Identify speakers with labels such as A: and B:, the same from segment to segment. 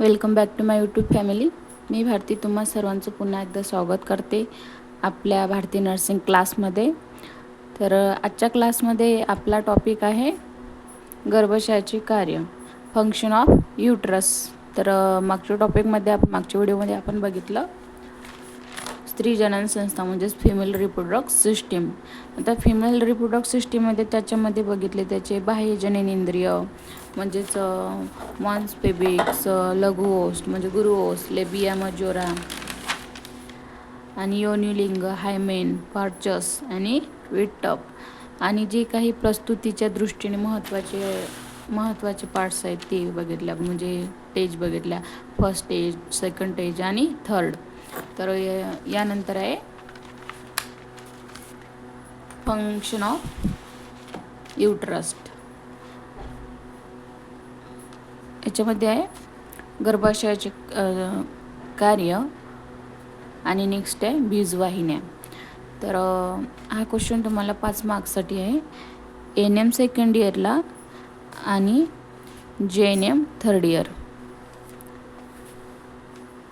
A: Welcome back to my YouTube family. मी भारती तुम्हा सर्वांचं पुन्हा एकदा स्वागत करते आपल्या भारती नर्सिंग क्लासमध्ये. तर आजच्या क्लासमध्ये आपला टॉपिक आहे गर्भाशयाचे कार्य फंक्शन ऑफ युट्रस तर मागच्या टॉपिकमध्ये आप मागच्या व्हिडिओमध्ये आपण बघितलं स्त्री जनन संस्था म्हणजेच फिमेल रिप्रोडक्ट सिस्टीम आता फिमेल रिप्रोडक्ट सिस्टीममध्ये त्याच्यामध्ये बघितले त्याचे बाह्य जननेंद्रिय म्हणजेच मॉन्स पेबिक्स लघु ओस्ट म्हणजे गुरु ओस्ट लेबिया मजोरा आणि योन्युलिंग हायमेन पार्चस आणि विटटप. आणि जे काही प्रस्तुतीच्या दृष्टीने महत्त्वाचे महत्त्वाचे पार्ट्स आहेत ते बघितल्या म्हणजे स्टेज बघितल्या फर्स्ट स्टेज सेकंड टेज आणि थर्ड तर यानंतर आहे. फंक्शन ऑफ युट्रस्ट याच्यामध्ये आहे. गर्भाशयाचे कार्य. आणि नेक्स्ट आहे बीजवाहिन्या. तर हा क्वेश्चन तुम्हाला पाच मार्क्ससाठी आहे. एन एम सेकंड इयरला आणि जे N M third year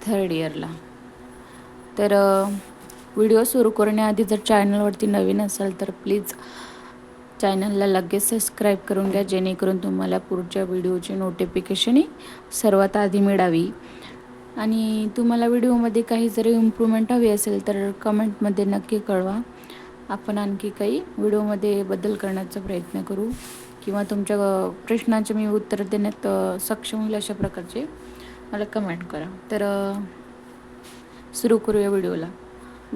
A: third इयरला तर व्हिडिओ सुरू करण्याआधी जर चॅनलवरती नवीन असाल तर प्लीज चॅनलला लगेच सबस्क्राईब करून घ्या जेणेकरून तुम्हाला पुढच्या व्हिडिओची नोटिफिकेशनही सर्वात आधी मिळावी. आणि तुम्हाला व्हिडिओमध्ये काही जरी इम्प्रूव्हमेंट हवी असेल तर कमेंटमध्ये नक्की कळवा. आपण आणखी काही व्हिडिओमध्ये बदल करण्याचा प्रयत्न करू किंवा तुमच्या प्रश्नांचे मी उत्तर देण्यात सक्षम होईल अशा प्रकारचे मला कमेंट करा. तर सुरू करूया व्हिडिओला.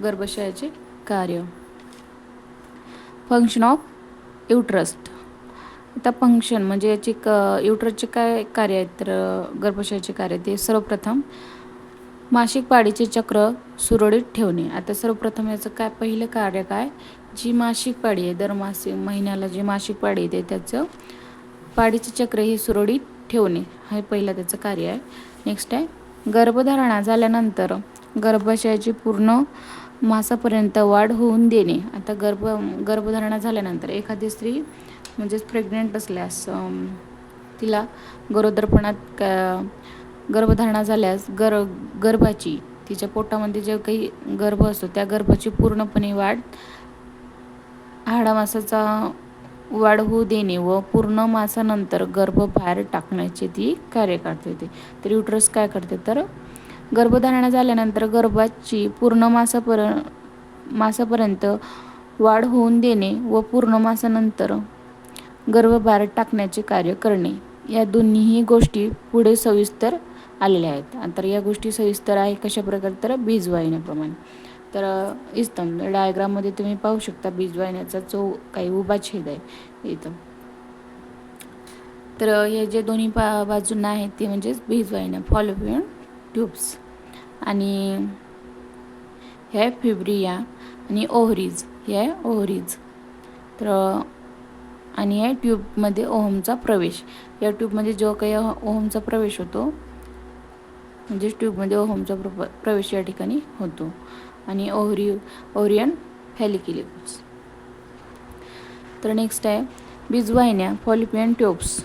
A: गर्भाशयाचे कार्य. फंक्शन ऑफ युट्रस्ट आता फंक्शन म्हणजे याचे क युट्रसचे काय कार्य आहेत तर गर्भाशयाचे कार्य ते सर्वप्रथम मासिक पाळीचे चक्र सुरळीत ठेवणे. आता सर्वप्रथम याचं काय पहिलं कार्य काय? जी मासिक पाळी आहे दर मासिक महिन्याला जी मासिक पाळी येते त्याचं पाळीचे चक्र हे सुरळीत ठेवणे. हे पहिलं त्याचं कार्य आहे. नेक्स्ट आहे गर्भधारणा झाल्यानंतर गर्भाशयाची पूर्ण मासापर्यंत वाढ होऊन देणे. आता गर्भ गर्भधारणा झाल्यानंतर एखादी स्त्री म्हणजेच प्रेग्नेंट असल्यास तिला गरोदरपणात गर्भधारणा झाल्यास गर गर्भाची तिच्या पोटामध्ये जे काही गर्भ असतो त्या गर्भाची पूर्णपणे वाढ हाडामासाचा वाढ होऊ देणे व पूर्ण मासानंतर गर्भ बाहेर टाकण्याचे ती कार्य करते. ते तर युटरस काय करते? तर गर्भधारणा झाल्यानंतर गर्भाची पूर्ण मासापर मासापर्यंत वाढ होऊन देणे व पूर्ण मासानंतर गर्भभार टाकण्याचे कार्य करणे. या दोन्हीही गोष्टी पुढे सविस्तर आलेल्या आहेत. तर या गोष्टी सविस्तर आहे कशा प्रकारे तर बीजवाहिन्याप्रमाणे. तर इस्तम डायग्राममध्ये तुम्ही पाहू शकता बीजवाहिन्याचा जो काही उभा छेद आहे इथं. तर हे जे दोन्ही पा बाजूंना आहेत ते म्हणजेच बीजवाहिन्या. फॉलोपियन ट्यूब्स आणि हे फिब्रिया आणि ओहरीज हे आहे ओहरीज. तर आणि या ट्यूबमध्ये ओहमचा प्रवेश. या ट्यूबमध्ये जो काही ओहमचा प्रवेश होतो म्हणजेच ट्यूबमध्ये ओहमचा प्र प्रवेश या ठिकाणी होतो. आणि ओहरी ओरियन हॅलिकिलिप्स. तर नेक्स्ट आहे बीजवाहिन्या फॉलिपियन ट्यूब्स.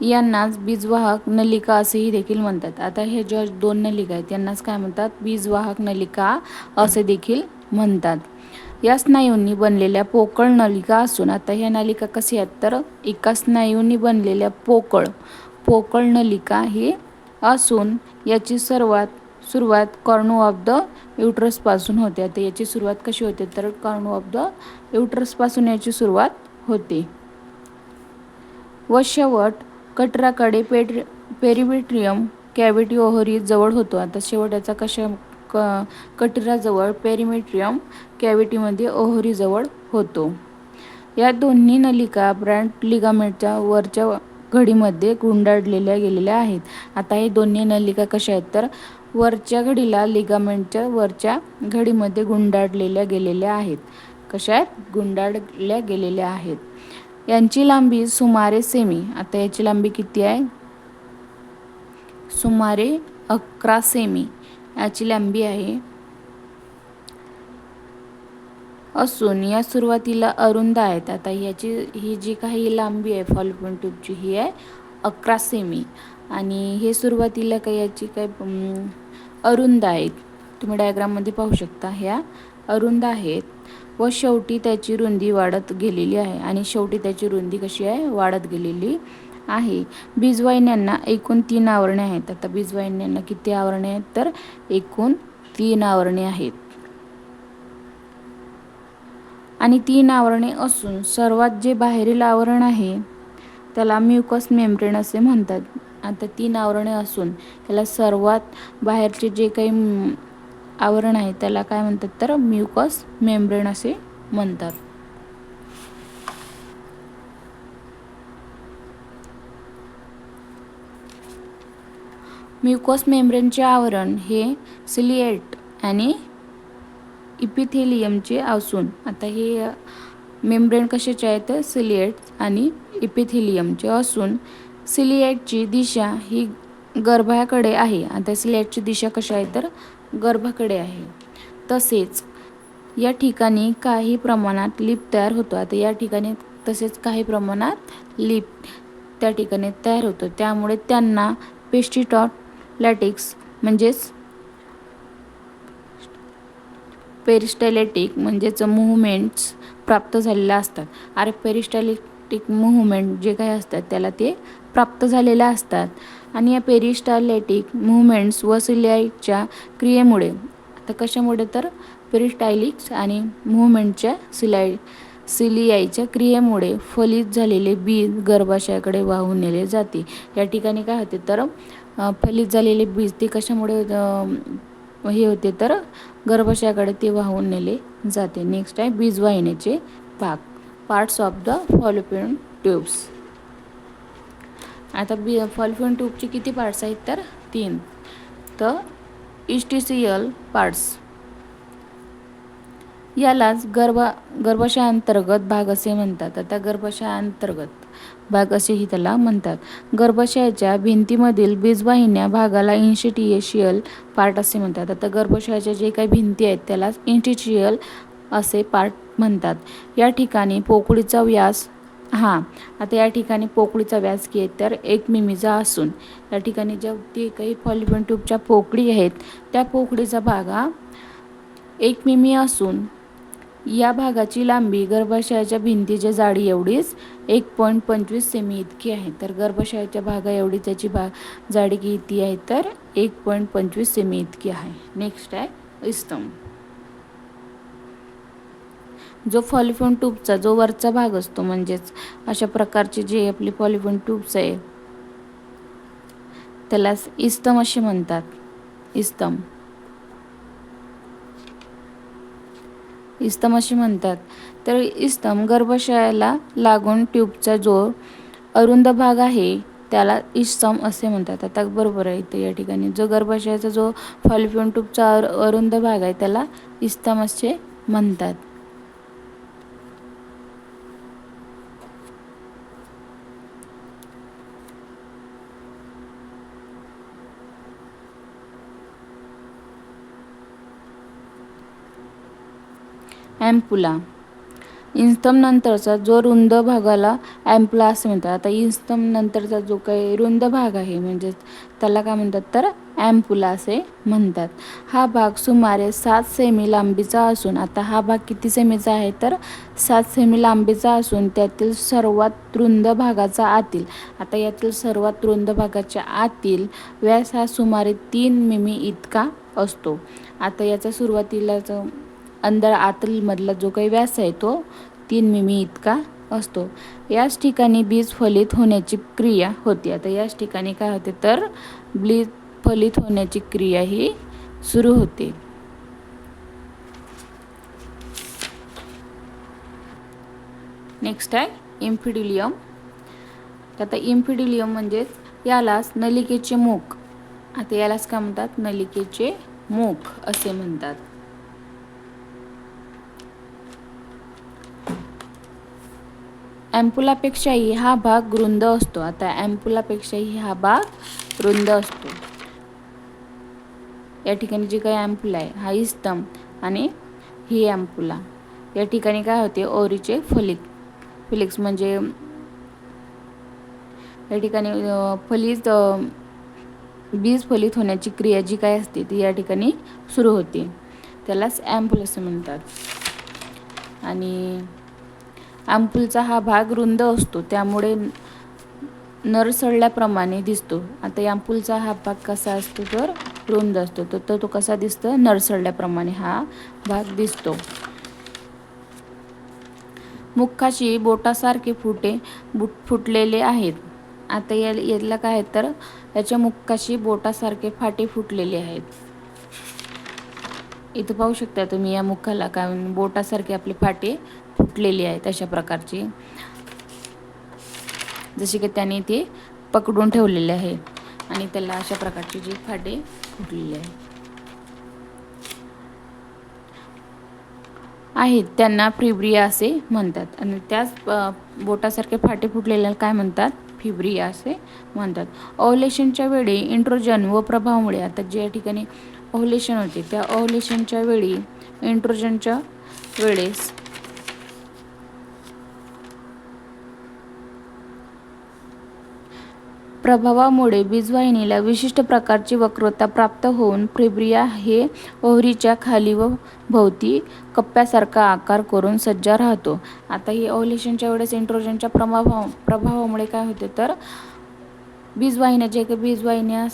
A: यांनाच बीजवाहक नलिका असेही देखील म्हणतात. आता हे ज्या दोन नलिका आहेत यांनाच काय म्हणतात? बीजवाहक नलिका असे देखील म्हणतात. या स्नायूंनी बनलेल्या पोकळ नलिका असून आता ह्या नलिका कशी आहेत? तर एका स्नायूंनी बनलेल्या पोकळ पोकळ नलिका ही असून याची सर्वात सुरुवात कॉर्नो ऑफ द युट्रसपासून होते. आता याची सुरुवात कशी होते? तर कॉर्नो ऑफ द युट्रसपासून याची सुरुवात होते. व शेवट कटराकडे पेट पेरिमेट्रियम कॅव्हिटी ओहरी जवळ होतो. आता शेवटयाचा कशा क कटराजवळ पेरिमेट्रियम कॅव्हिटीमध्ये ओहरीजवळ होतो. या दोन्ही नलिका ब्रँड लिगामेंटच्या वरच्या घडीमध्ये गुंडाळलेल्या गेलेल्या आहेत. आता हे दोन्ही नलिका कशा आहेत तर वरच्या घडीला लिगामेंटच्या वरच्या घडीमध्ये गुंडाळलेल्या गेलेल्या आहेत. कशा आहेत? गुंडाळल्या गेलेल्या आहेत. यांची लांबी सुमारे सेमी. आता याची लांबी किती आहे? सुमारे अकरा सेमी. याची लांबी आहे. असून या सुरुवातीला अरुंद आहेत. आता याची ही जी काही लांबी आहे फॉलोपिन ट्यूबची ही आहे अकरा सेमी. आणि हे सुरुवातीला काही याची काय अरुंद आहेत. तुम्ही डायग्राममध्ये पाहू शकता ह्या. अरुंद आहेत व शेवटी त्याची रुंदी वाढत गेलेली आहे आणि शेवटी त्याची रुंदी कशी आहे? वाढत गेलेली आहे. बीजवाहिन्यांना एकूण तीन आवरणे आहेत. आता बीजवाहिन्यांना किती आवरणे आहेत? तर एकूण तीन आवरणे आहेत. आणि तीन आवरणे असून सर्वात जे बाहेरील आवरण आहे त्याला म्युकस मेम्ब्रेन असे म्हणतात. आता तीन आवरणे असून त्याला सर्वात बाहेरचे जे काही आवरण आहे त्याला काय म्हणतात तर म्युकस मेम्ब्रेन असे म्हणतात. म्युकस मेम्ब्रेनचे आवरण हे सिलिएट आणि इपिथेलियमचे असून आता हे मेम्ब्रेन कशाचे आहेत सिलिएट आणि इपिथेलियमचे असून सिलिएटची दिशा ही गर्भाकडे आहे. आता सिलिएटची दिशा कशी आहे तर गर्भाकडे आहे. तसेच या ठिकाणी काही प्रमाणात लिप तयार होतो. आता या ठिकाणी तसेच काही प्रमाणात लिप त्या ठिकाणी तयार होतो. त्यामुळे त्यांना पेस्टिटॉट लॅटिक्स म्हणजेच पेरिस्टॅलेटिक म्हणजेच मुवमेंट्स प्राप्त झालेल्या असतात. अरे पेरिस्टॅलेटिक मुवमेंट जे काही असतात त्याला ते प्राप्त झालेल्या असतात. आणि या पेरिस्टायलेटिक मुवमेंट्स व सिलियाईच्या क्रियेमुळे. आता कशामुळे तर? पेरिस्टायलिक्स आणि मुवमेंटच्या सिलाय सिलियाईच्या क्रियेमुळे फलित झालेले बीज गर्भाशयाकडे वाहून नेले जाते. या ठिकाणी काय होते तर? फलित झालेले बीज ते कशामुळे हे होते तर? गर्भाशयाकडे ते वाहून नेले जाते. नेक्स्ट आहे बीजवाहिनीचे भाग parts of the fallopian tubes आता बी फॉलफिन ट्यूबचे किती पार्ट्स आहेत तर? तीन. तर इस्टिसियल पार्ट्स यालाच गर्भ गर्भाशयांतर्गत भाग असे म्हणतात. आता गर्भाशयांतर्गत भाग असेही त्याला म्हणतात. गर्भाशयाच्या भिंतीमधील बीजवाहिन्या भागाला इन्स्टिटिएशियल पार्ट असे म्हणतात. आता गर्भाशयाच्या जे काही भिंती आहेत त्याला इन्स्टिटिशियल असे पार्ट म्हणतात. या ठिकाणी पोकळीचा व्यास हां आता या ठिकाणी पोकळीचा व्यास की आहे तर एक मिमीचा असून या ठिकाणी ज्या ते काही फॉलिफन ट्यूबच्या पोकळी आहेत त्या पोकळीचा भाग हा एक मिमी असून या भागाची लांबी गर्भाशयाच्या भिंतीच्या जाडी एवढीच एक पॉईंट पंचवीस सेमी इतकी आहे. तर गर्भाशयाच्या भागा एवढी त्याची भा जाडी किती आहे तर एक पॉईंट पंचवीस सेमी इतकी आहे. नेक्स्ट आहे स्तंभ. जो फॉलिफोन ट्यूबचा जो वरचा भाग असतो म्हणजेच अशा प्रकारचे जे आपली पॉलिफोन ट्यूब्स आहे त्याला इस्तम असे म्हणतात. इस्तम. इस्तम असे म्हणतात. तर इस्तम गर्भाशयाला लागून ट्यूबचा जो अरुंद भाग आहे त्याला इस्तम असे म्हणतात. आता बरोबर आहे इथे या ठिकाणी. जो गर्भाशयाचा जो फॉलिफियन ट्यूबचा अर अरुंद भाग आहे त्याला इस्तम असे म्हणतात. ॲम्पुला इन्स्तम नंतरचा जो रुंद भागाला ॲम्पुला असे म्हणतात. आता इन्स्तम नंतरचा जो काही रुंद भाग आहे म्हणजेच त्याला काय म्हणतात तर ॲम्पुला असे म्हणतात. हा भाग सुमारे सात सेमी लांबीचा असून आता हा भाग किती सेमीचा आहे तर सात सेमी लांबीचा असून त्यातील सर्वात रुंद भागाचा आतील. आता यातील सर्वात रुंद भागाच्या आतील व्यास हा सुमारे तीन मिमी इतका असतो. आता याचा सुरुवातीलाच अंदर आतलमधला जो काही व्यास आहे तो तीन मिमी इतका असतो. याच ठिकाणी बीज फलित होण्याची क्रिया होती. आता याच ठिकाणी काय होते तर बीज फलित होण्याची क्रिया ही सुरू होते. नेक्स्ट आहे इम्फिडिलियम. आता इम्फिडिलियम म्हणजेच यालाच नलिकेचे मुख आता यालाच काय म्हणतात? नलिकेचे मुख असे म्हणतात. ॲम्पुलापेक्षाही हा भाग रुंद असतो. आता ॲम्पुलापेक्षाही हा भाग रुंद असतो. या ठिकाणी जी काही ॲम्पुला आहे हा इस्तम आणि ही ॲम्पुला या ठिकाणी काय होते? ओरीचे फलिक. फिलिक्स म्हणजे या ठिकाणी फलित बीज फलित होण्याची क्रिया जी काय असते ती या ठिकाणी सुरू होते. त्यालाच ॲम्पुल असं म्हणतात. आणि आंपुलचा हा भाग रुंद असतो त्यामुळे नर सडल्याप्रमाणे दिसतो. आता या हा भाग कसा असतो तर रुंद असतो. तर तो तो कसा दिसतो? नरसळल्याप्रमाणे हा भाग दिसतो. मुखाशी बोटासारखे फुटे बुट फुटलेले आहेत. आता या याला काय तर याच्या मुखाशी बोटासारखे फाटे फुटलेले आहेत. इथं पाहू शकता तुम्ही या मुखाला काय बोटासारखे आपले फाटे फुटलेली आहेत अशा प्रकारची. जसे की त्याने ते पकडून ठेवलेले आहे. आणि त्याला अशा प्रकारचे जे फाटे फुटलेले आहे. आहेत. त्यांना फिब्रिया असे म्हणतात. आणि त्याच बोटासारखे फाटे फुटलेल्या काय म्हणतात? फिब्रिया असे म्हणतात. ओव्हलेशनच्या वेळी इंट्रोजन व प्रभावामुळे आता ज्या ठिकाणी ओव्हलेशन होते त्या ओव्हलेशनच्या वेळी इंट्रोजनच्या वेळेस प्रभावामुळे बीजवाहिनीला विशिष्ट प्रकारची वक्रता प्राप्त होऊन प्रिब्रिया हे ओहरीच्या खाली व भोवती कप्प्यासारखा आकार करून सज्जा राहतो. आता ही ओव्हलेशनच्या वेळेस इंट्रोजनच्या प्रभावा प्रभावामुळे काय होते तर बीजवाहिन्या जे काही बीजवाहिन्या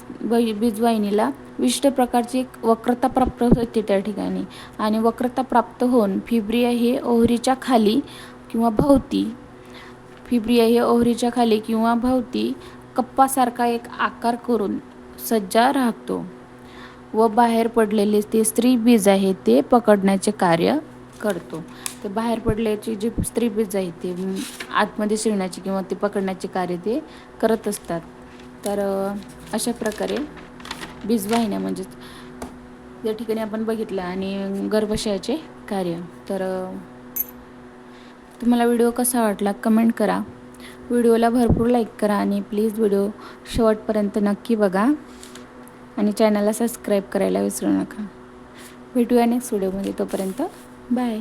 A: बीजवाहिनीला विशिष्ट प्रकारची एक वक्रता प्राप्त होते त्या ठिकाणी. आणि वक्रता प्राप्त होऊन फिब्रिया हे ओहरीच्या खाली किंवा भोवती फिब्रिया हे ओहरीच्या खाली किंवा भोवती कप्पासारखा एक आकार करून सज्जा राहतो व बाहेर पडलेले ते स्त्री बीज आहे ते पकडण्याचे कार्य करतो. ते बाहेर पडल्याची जी स्त्री बीज आहे ते आतमध्ये शिरण्याचे किंवा ते पकडण्याचे कार्य ते करत असतात. तर अशा प्रकारे बीजवाहिन्या म्हणजेच या ठिकाणी आपण बघितलं आणि गर्भाशयाचे कार्य. तर तुम्हाला व्हिडिओ कसा वाटला कमेंट करा. व्हिडिओला भरपूर लाईक करा आणि प्लीज व्हिडिओ शेवटपर्यंत नक्की बघा. आणि चॅनलला सबस्क्राईब करायला विसरू नका. भेटूया नेक्स्ट व्हिडिओमध्ये. तोपर्यंत बाय.